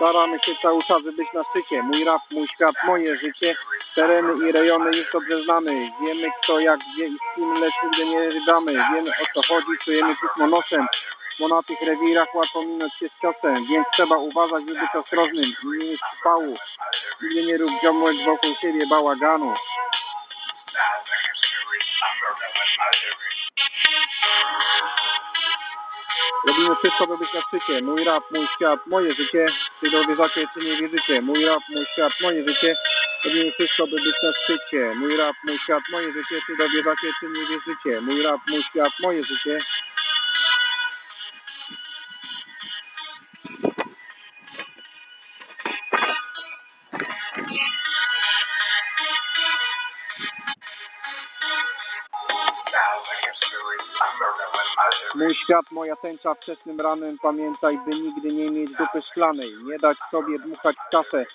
Staramy się cały czas być na szczycie. Mój rap, mój świat, moje życie. Tereny i rejony już dobrze znamy. Wiemy kto, jak, gdzie i z kim, lecz nigdy nie wydamy. Wiemy o co chodzi, czujemy pismo nosem. Bo na tych rewirach łatwo minąć się z ciosem. Więc trzeba uważać, by być ostrożnym nie mieć pału. Nigdy nie rób ziomek wokół siebie bałaganu. Robimy wszystko, by być na szczycie. Mój rap, mój świat, moje życie. Czy dowierzacie, czy nie wierzycie. Mój rap, mój świat, moje życie. Robimy wszystko, by być na szczycie. Mój rap, mój świat, moje życie. Czy dowierzacie, czy nie wierzycie. Mój rap, mój świat, moje życie. Mój świat, moja tęcza wczesnym ranem Pamiętaj, by nigdy nie mieć dupy szklanej. Nie dać sobie dmuchać w kasę.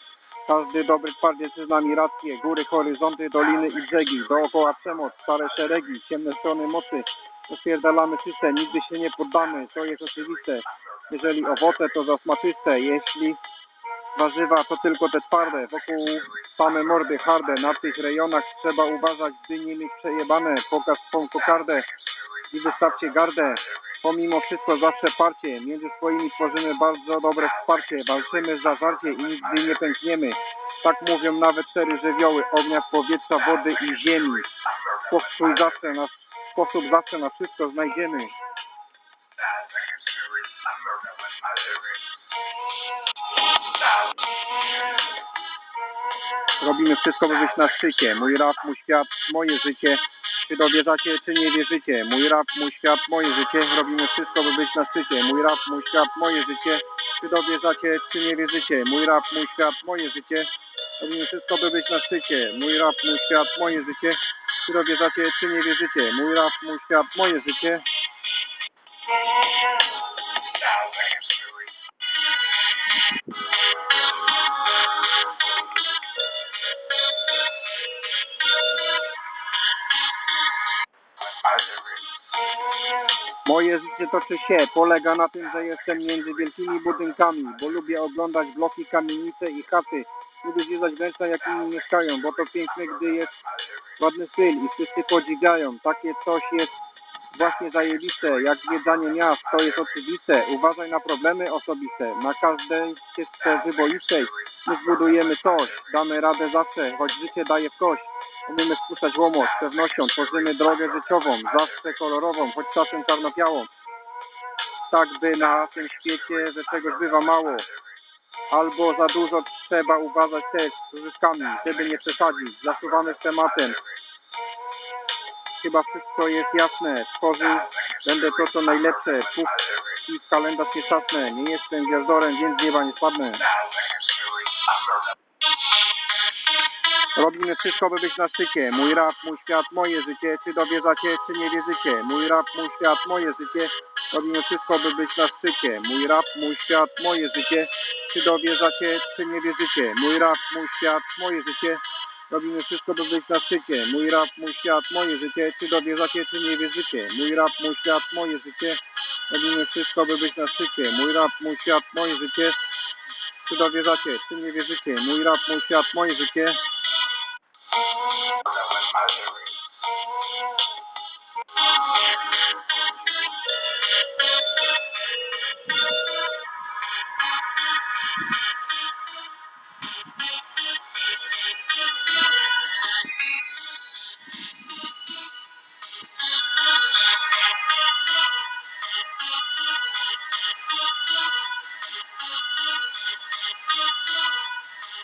Każdy dobry twardziec z nami rację. Góry, horyzonty, doliny i brzegi. Dookoła przemoc, stare szeregi Ciemne strony mocy. Ospierdalamy system, nigdy się nie poddamy. To jest oczywiste. Jeżeli owoce to zasmaczyste. Jeśli warzywa to tylko te twarde. Wokół same mordy harde. Na tych rejonach trzeba uważać By nie mieć przejebane. Pokaż swą kokardę i wystawcie gardę. Pomimo wszystko zawsze parcie, między swoimi tworzymy bardzo dobre wsparcie, walczymy za żarcie i nigdy nie pękniemy. Tak mówią nawet cztery żywioły, ognia, powietrza, wody i ziemi. Sposób zawsze sposób zawsze na wszystko znajdziemy. Robimy wszystko, by być na szczycie. Mój rap, mój świat, moje życie. Czy dowierzacie, czy nie wierzycie? Mój rap, mój świat, moje życie. Robimy wszystko, by być na szczycie. Mój rap, mój świat, moje życie. Czy dowierzacie, czy nie wierzycie? Mój rap, mój świat, moje życie. Robimy wszystko, by być na szczycie. Mój rap, mój świat, moje życie. Czy dowierzacie, czy nie wierzycie? Mój rap, mój świat, moje życie. Moje życie toczy się, polega na tym, że jestem między wielkimi budynkami, bo lubię oglądać bloki, kamienice i chaty. Lubię zwiedzać wnętrza, jak mieszkają, bo to piękne, gdy jest ładny styl i wszyscy podziwiają. Takie coś jest właśnie zajebiste, jak zwiedzanie miast, to jest oczywiste. Uważaj na problemy osobiste, na każdej ścieżce wyboistej. My zbudujemy coś, damy radę zawsze, choć życie daje w kość. Umiemy spuszczać łomot, z pewnością tworzymy drogę życiową, zawsze kolorową, choć czasem czarno-białą. Tak by na tym świecie, że czegoś bywa mało. Albo za dużo trzeba uważać też z zyskami, żeby nie przesadzić. Zasuwamy z tematem. Chyba wszystko jest jasne. Tworzył będę to co najlepsze. Puf i w kalendarz. Nie jestem gwiazdorem, więc z nieba nie spadnę. Robimy wszystko, by być na szczycie. Mój rap, mój świat, moje życie. Czy dowierzacie, czy nie wierzycie? Mój rap, mój świat, moje życie. Robimy wszystko, by być na szczycie. Mój rap, mój świat, moje życie. Czy dowierzacie, czy nie wierzycie? Mój rap, mój świat, moje życie. Robimy wszystko, by być na szczycie. Mój rap, mój świat, moje życie. Czy dowierzacie, czy nie wierzycie? Mój rap, mój świat, moje życie. Robimy wszystko, by być na szczycie. Mój rap, mój świat, moje życie. Czy dowierzacie, czy nie wierzycie? Mój rap, mój świat, moje życie.